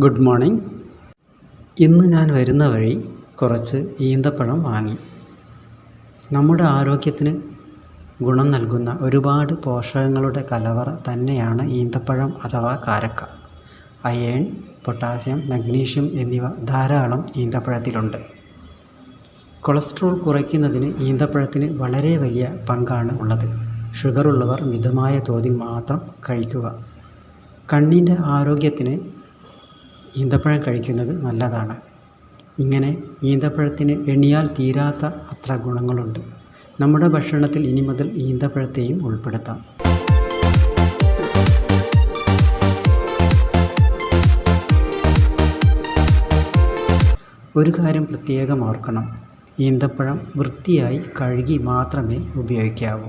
Good morning. ഇന്ന് ഞാൻ വരുന്ന വഴി കുറച്ച് ഈന്തപ്പഴം വാങ്ങി. നമ്മുടെ ആരോഗ്യത്തിന് ഗുണം നൽകുന്ന ഒരുപാട് പോഷകങ്ങളുടെ കലവറ തന്നെയാണ് ഈന്തപ്പഴം അഥവാ കാരക്ക. അയേൺ പൊട്ടാസ്യം മഗ്നീഷ്യം എന്നിവ ധാരാളം ഈന്തപ്പഴത്തിലുണ്ട്. കൊളസ്ട്രോൾ കുറയ്ക്കുന്നതിന് ഈന്തപ്പഴത്തിന് വളരെ വലിയ പങ്കാണ് ഉള്ളത്. ഷുഗറുള്ളവർ മിതമായ തോതിൽ മാത്രം കഴിക്കുക. കണ്ണിന്റെ ആരോഗ്യത്തിന് ഈന്തപ്പഴം കഴിക്കുന്നത് നല്ലതാണ്. ഇങ്ങനെ ഈന്തപ്പഴത്തിന് എണ്ണിയാൽ തീരാത്ത അത്ര ഗുണങ്ങളുണ്ട്. നമ്മുടെ ഭക്ഷണത്തിൽ ഇനി മുതൽ ഈന്തപ്പഴത്തെയും ഉൾപ്പെടുത്താം. ഒരു കാര്യം പ്രത്യേകം ഓർക്കണം. ഈന്തപ്പഴം വൃത്തിയായി കഴുകി മാത്രമേ ഉപയോഗിക്കാവൂ.